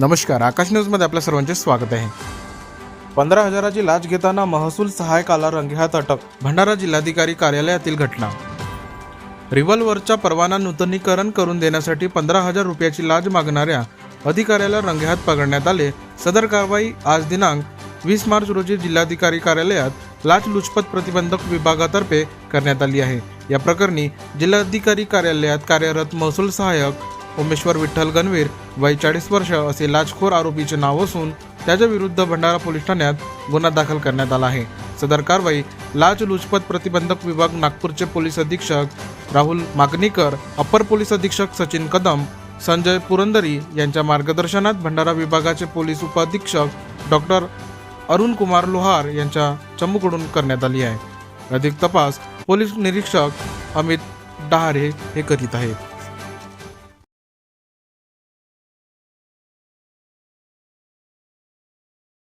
नमस्कार आकाश न्यूजमध्ये आपल्या सर्वांचे स्वागत आहे. पंधरा हजाराची लाच घेताना महसूल सहायकाला रंगेहात अटक भंडारा जिल्हाधिकारी कार्यालयातील घटना. रिव्हॉल्वरच्या परवाना नूतनीकरण करून देण्यासाठी पंधरा हजार रुपयाची लाच मागणाऱ्या अधिकाऱ्याला रंगेहात पकडण्यात आले. सदर कारवाई आज दिनांक वीस मार्च रोजी जिल्हाधिकारी कार्यालयात लाचलुचपत प्रतिबंधक विभागातर्फे करण्यात आली आहे. या प्रकरणी जिल्हाधिकारी कार्यालयात कार्यरत महसूल सहाय्यक उमेश्वर विठ्ठल गणवीर वय चाळीस वर्ष असे लाचखोर आरोपीचे नाव असून त्याच्या विरुद्ध भंडारा पोलीस ठाण्यात गुन्हा दाखल करण्यात आला आहे. सदर कारवाई लाचलुचपत प्रतिबंधक विभाग नागपूरचे पोलीस अधीक्षक राहुल मागणीकर अप्पर पोलीस अधीक्षक सचिन कदम संजय पुरंदरी यांच्या मार्गदर्शनात भंडारा विभागाचे पोलीस उपअधीक्षक डॉक्टर अरुण कुमार लोहार यांच्या चमूकडून करण्यात आली आहे. अधिक तपास पोलीस निरीक्षक अमित डहारे हे करीत आहेत.